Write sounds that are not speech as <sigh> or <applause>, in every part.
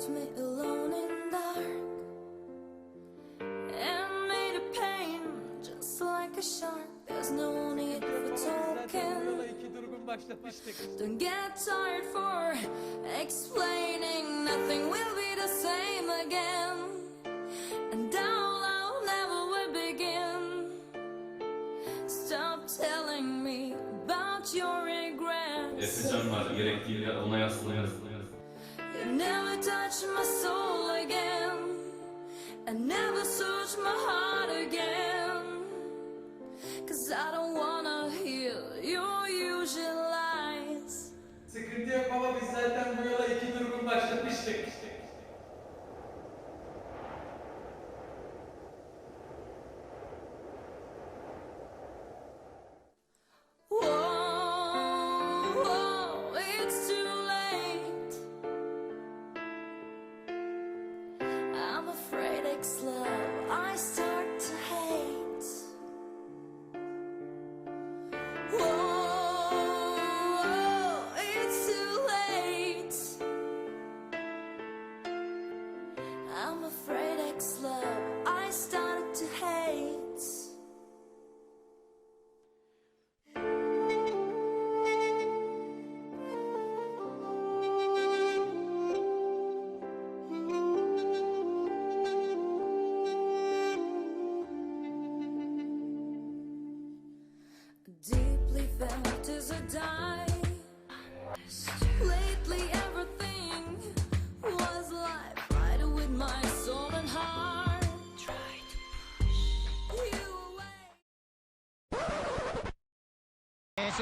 left me alone in dark and made a pain just like a shark. There's no need for talking. Don't get tired for explaining. Nothing will be the same again. And now I'll never will begin. Stop telling me about your regrets. Ona. Never touch my soul again. And never search my heart again. Cause I don't wanna hear your usual lies.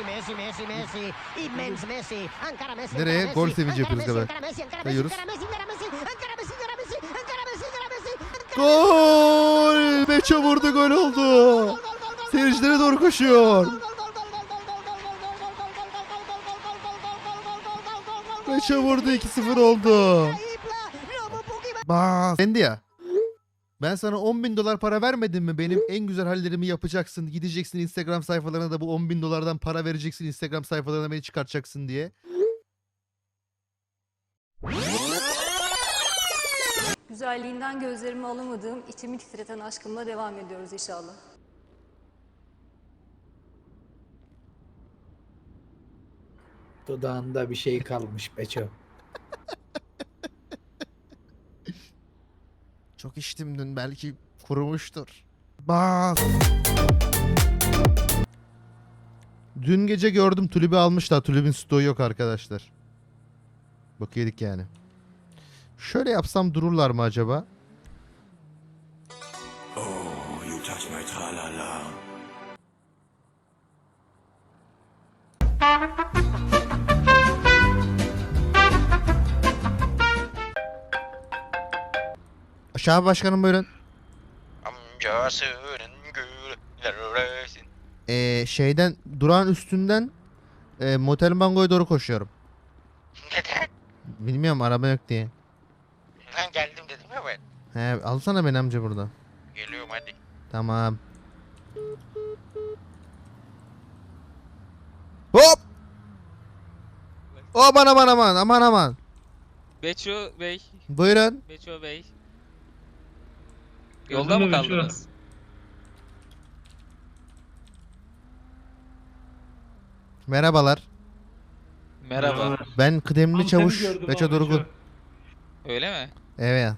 Messi, Messi, Messi, Messi, immens Messi, Ankara Messi, Nereye? Ankara Gol Messi, sevinci Ankara yapıyoruz Messi, galiba. Ankara Messi, Ankara Messi. Ankara Messi, Ankara Messi, Ankara Messi, Ankara Messi, Ankara Messi, Ankara Messi, Gol! Beçe vurdu gol oldu. Seyircilere doğru koşuyor. Beçe vurdu 2-0 oldu. Bas. Kendi ya. Ben sana 10 bin dolar para vermedim mi? Benim en güzel hallerimi yapacaksın. Gideceksin Instagram sayfalarına da bu 10 bin dolardan para vereceksin. Instagram sayfalarına beni çıkartacaksın diye. Güzelliğinden gözlerimi alamadığım, içimi titreten aşkımla devam ediyoruz inşallah. Dudağında bir şey kalmış Beço. Çok içtim dün belki kurumuştur. Bas. Dün gece gördüm tulübü almışlar. Tulübün stoğu yok arkadaşlar. Bak yedik yani. Şöyle yapsam dururlar mı acaba? You touch my. Aşağı başkanım buyurun. Amcasının gülleresin. Ee, şeyden durağın üstünden e, Motel Mango'ya doğru koşuyorum. Neden? Bilmiyorum araba yok diye. Ben geldim dedim ya ben. He, alsana beni amca burada. Geliyorum hadi. Tamam. Hop! Aman aman aman aman aman. Beço Bey, Buyurun. Beço Bey. Yolda mı kaldınız? Merhabalar. Merhaba. Ben kıdemli çavuş Beço Durgun. Öyle mi? Evet.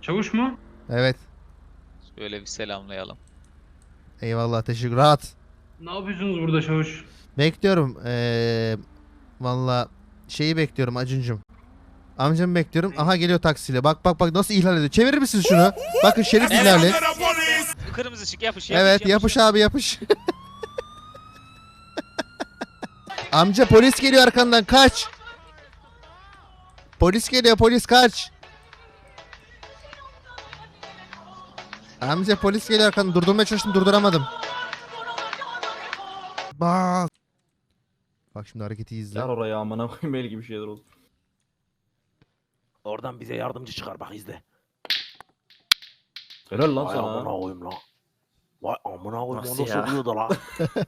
Çavuş mu? Evet. Böyle bir selamlayalım. Eyvallah teşekkür. Rahat. Ne yapıyorsunuz burada çavuş? Bekliyorum. Ee, Valla şeyi bekliyorum Acıncım. Amcamı bekliyorum. Aha geliyor taksiyle. Bak bak bak nasıl ihlal ediyor. Çevirir misiniz şunu? Bakın şerif ihlali. Kırmızı ışık yapış yapış Evet yapış abi yapış. Amca polis geliyor arkandan kaç. Polis geliyor polis kaç. Amca polis geliyor arkandan durdurmaya çalıştım durduramadım. Bak. Bak şimdi hareketi izle. Gel oraya amına koyayım el gibi şeyler oldu. Oradan bize yardımcı çıkar bak izle. Helal lan Vay amına sana. lan. Vay amına koyayım Nasıl o ya? nasıl lan.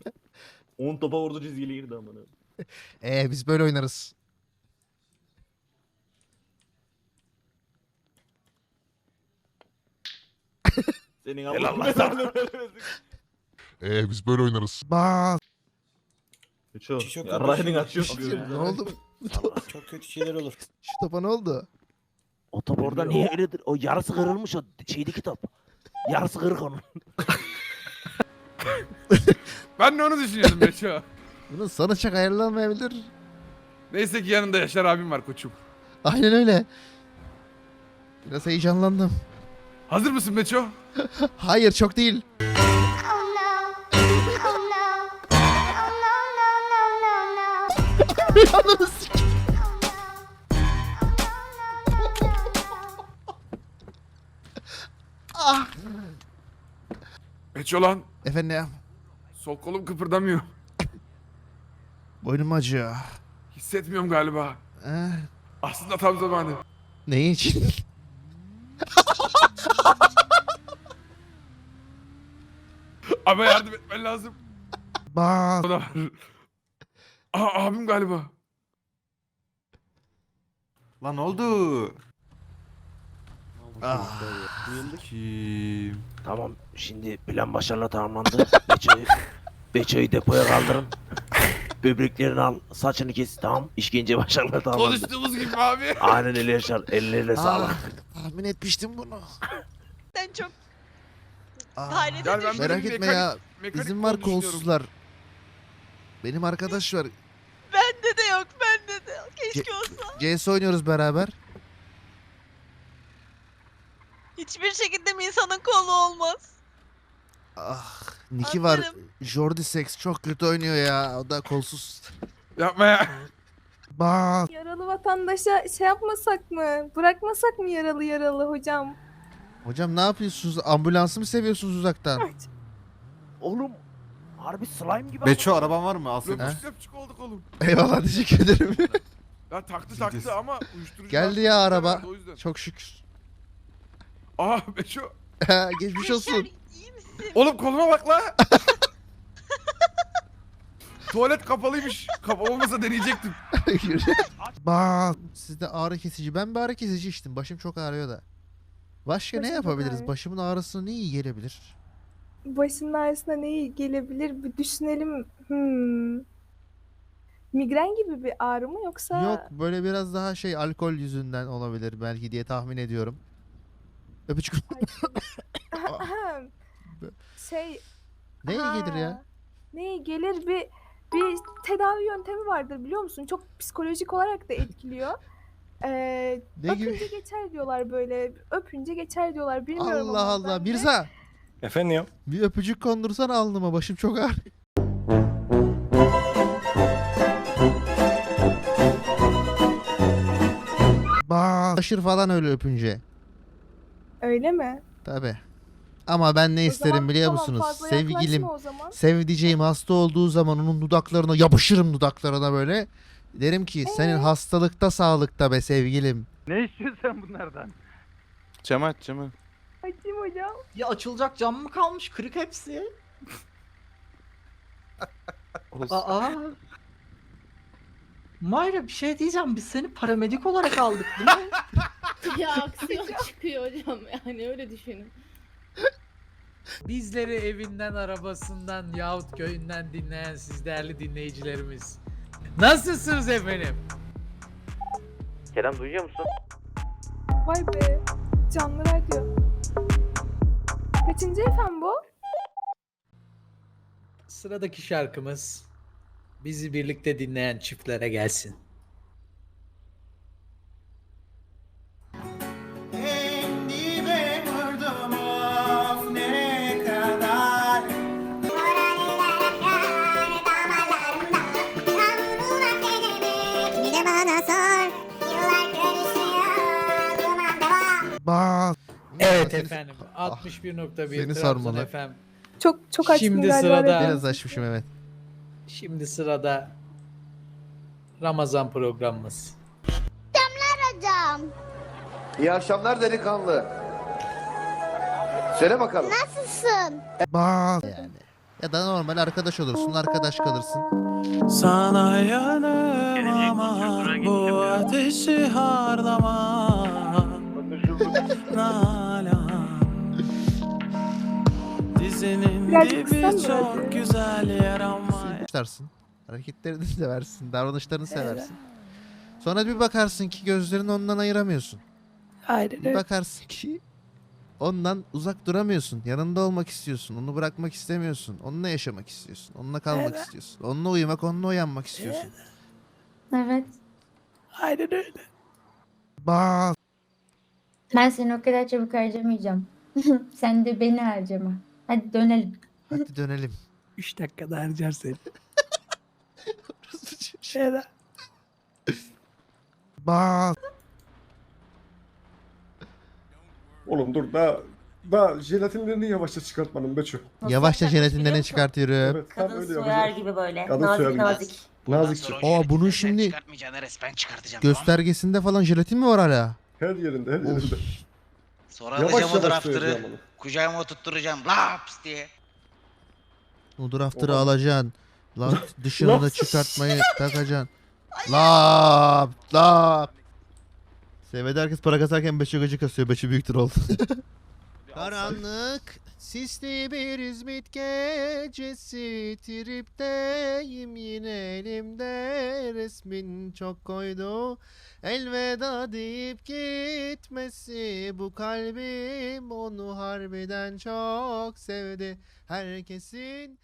<laughs> 10 topa vurdu çizgiyle girdi amına. Ee biz böyle oynarız. Senin Helal Allah'ın lan sana. belanı. <laughs> Şey. Ee biz böyle oynarız. Bas. Çiço, Çiço yarrağını kardeşim. Ne oldu? Çok kötü şeyler olur. Şu topa ne oldu? O top orada niye öyledir? O yarısı kırılmış o şeydeki top. Yarısı kırık onun. <laughs> Ben de onu düşünüyordum Beço. Bunun sonu çok ayarlanmayabilir. Neyse ki yanında Yaşar abim var koçum. Aynen öyle. Biraz heyecanlandım. Hazır mısın Beço? <laughs> Hayır çok değil. Ah. Beço lan. Efendim Sol kolum kıpırdamıyor. boynum acıyor. Hissetmiyorum galiba. Eh, Aslında tam zamanı. neyin için? <laughs> Ama yardım etmen lazım. Bas. O da var. Aa abim galiba. Lan oldu? Ah. Tamam şimdi plan başarıyla tamamlandı. <laughs> Beço'yu Beço'yu depoya kaldırın. Böbreklerini al, saçını kes. Tamam. İşkence başarıyla tamamlandı. Konuştuğumuz gibi abi. Aynen öyle Yaşar. Ellerine sağlık. Ah, tahmin etmiştim bunu. Ben çok Ah, hayrete Gel ben merak etme mekanik- ya. mekanik Bizim var kolsuzlar. Benim arkadaş var. Bende de yok, bende de. Keşke olsa. CS oynuyoruz beraber. Hiçbir şekilde bir insanın kolu olmaz. Ah, Niki var. Anlarım. Jordi Sex çok kötü oynuyor ya. O da kolsuz. Yapma ya. Bas. Yaralı vatandaşa şey yapmasak mı? Bırakmasak mı yaralı yaralı hocam? Hocam ne yapıyorsunuz? Ambulansı mı seviyorsunuz uzaktan? Oğlum harbi slime gibi. Beço araban var mı? Al seni. Löpçük olduk oğlum. Eyvallah teşekkür ederim. Ya taktı taktı ama uyuşturucu. Geldi ya araba. O yüzden. Çok şükür. Aa <laughs> Beço. Geçmiş olsun. iyi misin? Oğlum koluma bak la. <laughs> Tuvalet kapalıymış. Kapa olmasa deneyecektim. <laughs> Bas. Sizde ağrı kesici. Ben bir ağrı kesici içtim. Başım çok ağrıyor da. Başka ne Başım çok yapabiliriz? ağrıyor. Başımın ağrısına ne iyi gelebilir? Başının ağrısına ne iyi gelebilir bir düşünelim. Hmm. Migren gibi bir ağrı mı yoksa? Yok böyle biraz daha şey alkol yüzünden olabilir belki diye tahmin ediyorum. Öpücük. <laughs> Şey ne iyi gelir ya? Ne iyi gelir bir bir tedavi yöntemi vardır biliyor musun? Çok psikolojik olarak da etkiliyor. <laughs> Ee, Ne gibi? öpünce geçer diyorlar böyle. Öpünce geçer diyorlar. Bilmiyorum Allah ama Allah. ben de- Mirza Efendim? bir öpücük kondursana alnıma başım çok ağrıyor. Bas. Taşır falan öyle öpünce. Öyle mi? Tabi. Ama ben ne O isterim zaman biliyor tamam, musunuz? fazla Sevgilim, o zaman. sevdiceğim hasta olduğu zaman onun dudaklarına yapışırım dudaklarına böyle. Derim ki senin Ee? hastalıkta sağlıkta be sevgilim. Ne istiyorsun sen bunlardan? Cam aç camı. Açayım hocam. Ya açılacak cam mı kalmış? Kırık hepsi. <laughs> Aa. Mayra bir şey diyeceğim. Biz seni paramedik olarak aldık değil mi? <laughs> ya <laughs> aksiyon çıkıyor hocam yani öyle düşünün. Bizleri evinden, arabasından yahut köyünden dinleyen siz değerli dinleyicilerimiz. Nasılsınız efendim? Kerem duyuyor musun? Vay be. Canlı radyo. Kaçıncı efendim bu? Sıradaki şarkımız bizi birlikte dinleyen çiftlere gelsin. Evet efendim. Ah, 61.1 seni Trabzon sarmalı. Çok çok açtım Şimdi galiba. sırada-. Biraz açmışım evet. Şimdi sırada Ramazan programımız. İyi akşamlar delikanlı. Söyle bakalım. Bas. Yani. Ya da normal arkadaş olursun, arkadaş kalırsın. Sana yanım ama bu ateşi harlama. Birazcık kısa mı? Tutarsın. Hareketlerini seversin. Davranışlarını seversin. Sonra bir bakarsın ki gözlerini ondan ayıramıyorsun. Aynen Bir bakarsın ki ondan uzak duramıyorsun. Yanında olmak istiyorsun. Onu bırakmak istemiyorsun. Onunla yaşamak istiyorsun. Onunla kalmak istiyorsun. Onunla uyumak, onunla uyanmak istiyorsun. Evet. Aynen öyle. Bak. Ben seni o kadar çabuk harcamayacağım. <laughs> Sen de beni harcama. Hadi dönelim. Hadi dönelim. <laughs> 3 dakikada harcar seni. Bak. Oğlum dur daha daha jelatinlerini yavaşça çıkartmanın Beço. Yavaşça jelatinlerini çıkartıyorum. Evet tam öyle yapacağız. gibi böyle. Kadın soyar gibi. Nazikçe. Aa bunun şimdi resmen çıkartacağım. göstergesinde falan jelatin mi var hala? Her yerinde her Of. yerinde. Sonra Yavaş yavaş söyleyeceğim onu. Kucağıma oturtturacağım. Laps diye. O draftırı Oha. alacaksın. Lan <laughs> dışını da çıkartmayı takacaksın. Lap lap. SV'de herkes para kasarken Beşi gıcı kasıyor. Beşi büyüktür oldu. <laughs> Karanlık sisli bir İzmit gecesi. Tripteyim yine elimde resmin çok koydu. Elveda deyip gitmesi Bu kalbim onu harbiden çok sevdi. Herkesin